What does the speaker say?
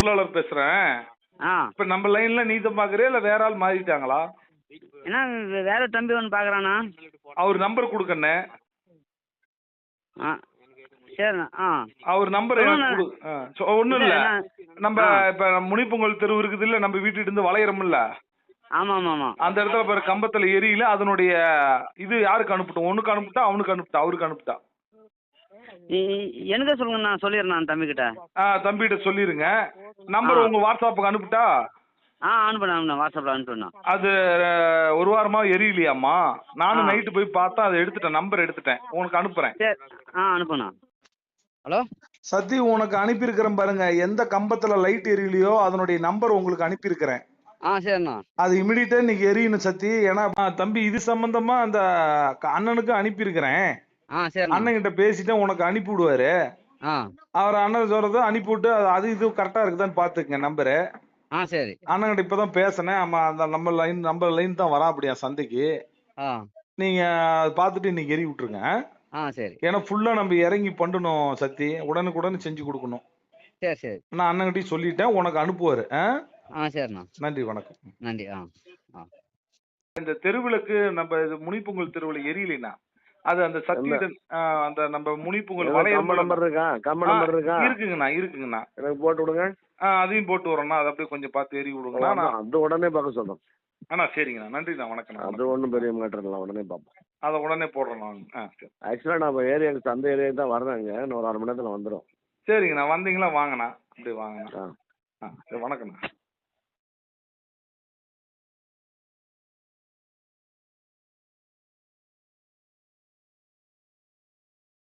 காவலர் பேசுறேன். ஆ. இப்ப நம்ம லைன்ல நீ தான் பாக்குறியா இல்ல வேற ஆள் மாறிட்டாங்களா? என்ன வே- வேற தம்பி ஒன்று பார்க்குறாண்ணா அவர் நம்பர் கொடுக்கண்ணே. ஆ. சரிண்ணா ஆ. அவர் நம்பர் எனக்கு கொடு. ஆ, சொ- ஒண்ணும் இல்ல நம்ம இப்ப முனிப்பொங்கல் தெரு இருக்குது இல்ல நம்ம வீட்டுக்கு இருந்து வளையறோம்ல. ஆமாம் ஆமாம் ஆமாம் அந்த இடத்துல பாரு கம்பத்துல எரியல அதனுடைய இது யாருக்கு அனுப்பிட்டோம்? உனக்கு அனுப்பிட்டா அவனுக்கு அனுப்பிட்டா அவருக்கு அனுப்பிட்டா. எனக்கு சொல்லுங்க நான் சொல்லிடுறேன் தம்பிக்கிட்ட ஆ தம்பிகிட்ட சொல்லிருங்க. நம்பர். உங்க வாட்ஸ்அப்புக்கு அனுப்பிட்டா? ஆ அனுப்புண்ணா வாட்ஸ்அப்பில் அனுப்புண்ணா அது ஒரு வாரமா எரியலையாம்மா. நானும். நைட்டு போய் பார்த்தா அதை எடுத்துட்டேன் நம்பர் எடுத்துட்டேன். உனக்கு அனுப்புறேன். சரி. ஆ அனுப்புண்ணா ஹலோ? சத்தி உனக்கு அனுப்பியிருக்கிறேன் பாருங்க. எந்த கம்பத்துல லைட் எரியலையோ அதனுடைய நம்பர் உங்களுக்கு அனுப்பியிருக்கிறேன். ஆ சரிண்ணா. அது இமிடியட்டா இன்னைக்கு எரியணும் சத்தி. ஏன்னா தம்பி இது சம்பந்தமா அந்த அண்ணனுக்கு அனுப்பியிருக்கிறேன். ஆ அண்ணன் கிட்ட பேசிட்டேன் உனக்கு அனுப்பி விடுவாரு அவர் அண்ணன் சொல்றத அனுப்பி விட்டு அது- இது கரெக்டா இருக்குதான்னு பாத்துக்கங்க நம்பரு. ஆ சரி. அண்ணன் கிட்ட இப்பதான் பேசினேன். ஆமா அந்த நம்ம லைன் நம்ம லைன் தான் வரா அப்படியா சந்தைக்கு. நீங்க அதை பார்த்துட்டு இன்னைக்கு எரி விட்டுருங்க. ஆ சரி. ஏன்னா ஃபுல்லா நம்ம இறங்கி பண்ணணும் சத்தி. உடனுக்குடன் செஞ்சு கொடுக்கணும். சரி சரி. நான் அண்ணன்கிட்டயும் சொல்லிட்டேன் உனக்கு அனுப்புவாரு. ஆ? சரிண்ணா. நன்றி வணக்கம். நன்றி ஆ. இந்த தெருவிளக்கு நம்ம இது முனிப்பொங்கல் தெருவில் எரியலைனா? அது அந்த சக்தியுடன் ஆ, அந்த நம்ம நம்பர் நம்பர் இருக்கா? இருக்குங்கண்ணா இருக்குங்கண்ணா. எனக்கு போட்டு விடுங்க. அதையும் போட்டு வரோம்ண்ணா அதை அப்படியே கொஞ்சம் பார்த்து எரி விடுங்கண்ணா. நான் அது உடனே பார்க்க சொல்றோம். அண்ணா சரிங்கண்ணா. நன்றிண்ணா வணக்கம்ண்ணா அது. ஒன்றும் பெரிய மேட்டர் இல்லை உடனே பார்ப்போம். அதை உடனே போடுறேன் நான். ஆ சரி. ஆக்சுவலாக நான் ஏரியாவுக்கு சந்தை ஏரியாவுக்கு தான் வர்றேங்க. இன்னும் ஒரு அரை மணி நேரத்தில் வந்துடும் சரிங்கண்ணா வந்தீங்களா வாங்கண்ணா. அப்படியே வாங்கண்ணா. ஆ சரி வணக்கம்ண்ணா.